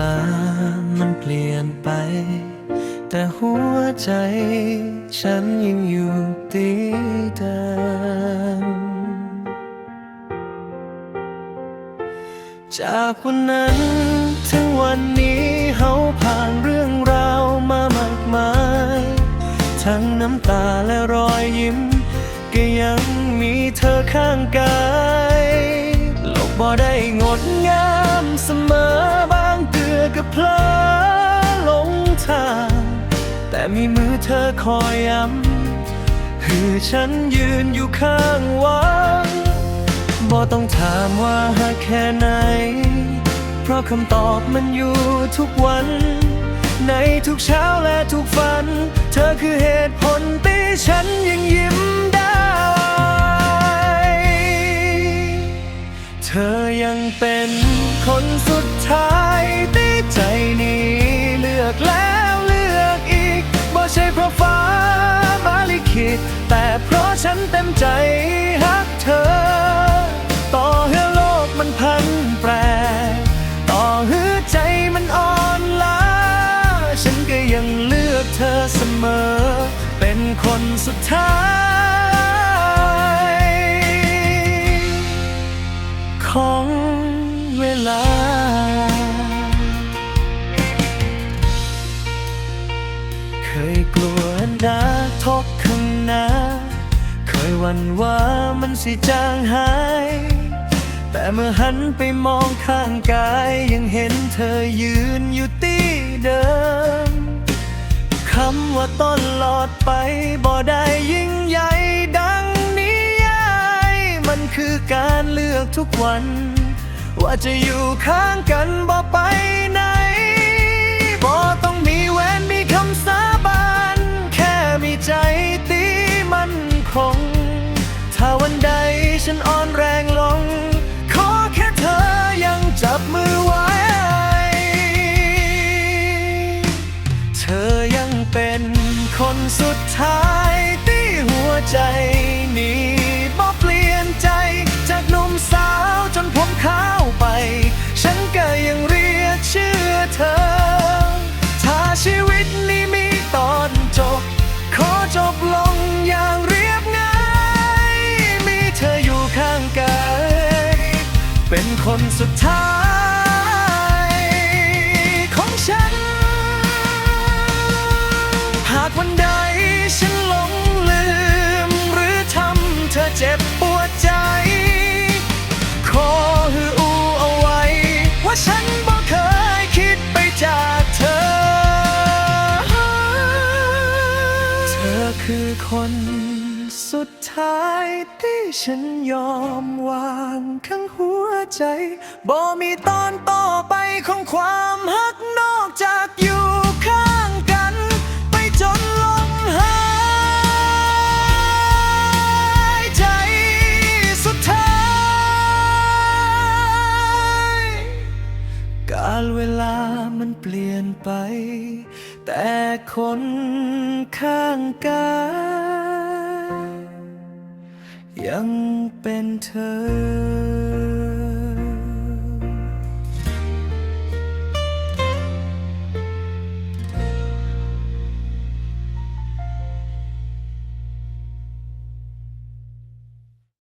ลามันเปลี่ยนไป แต่หัวใจฉันยังอยู่ที่เดิมจากวันนั้นถึงวันนี้เฮาผ่านเรื่องราวมามากมาย ทั้งน้ำตาและรอยยิ้ม ก็ยังมีเธอข้างกาย แต่มีมือเธอคอยย้ำคือฉันยืนอยู่ข้างหวังบ่ต้องถามว่าหากแค่ไหน เพราะคำตอบมันอยู่ทุกวัน ในทุกเช้าและทุกฝัน เธอคือเหตุผลที่ฉันยังยิ้มได้ เธอยังเป็นคนสุดท้าย เพราะฉันเต็มใจฮักเธอ ต่อให้โลกมันพันแปร ต่อให้ใจมันอ่อนล้า ฉันก็ยังเลือกเธอเสมอ เป็นคนสุดท้าย ของเวลาเคยกลัวนะทกข้างหน้า ยวันว่ามันสิจางหาย แต่เมื่อหันไปมองข้างกายยังเห็นเธอยืนอยู่ที่เดิมคำว่าต้นหลอดไปบ่ได้ยิ่งใหญ่ดังนิยายมันคือการเลือกทุกวัน ว่าจะอยู่ข้างกันบ่ไปไหนบ่ต้องมีแหวนมีคำสาบานแค่มีใจ ฉันอ่อนแรงลง ขอแค่เธอยังจับมือไว้ เธอยังเป็นคนสุดท้ายที่หัวใจ คนสุดท้ายของฉัน หากวันใดฉันหลงลืม หรือทำเธอเจ็บปวดใจ ขอให้อูเอาไว้ ว่าฉันบ่เคยคิดไปจากเธอ เธอคือคน สุดท้ายที่ฉันยอมวางข้างหัวใจ บ่มีตอนต่อไปของความฮักนอกจากอยู่ข้างกัน ไปจนลมหายใจสุดท้าย กาลเวลามันเปลี่ยนไป แต่คนข้างกาย ยังเป็นเธอ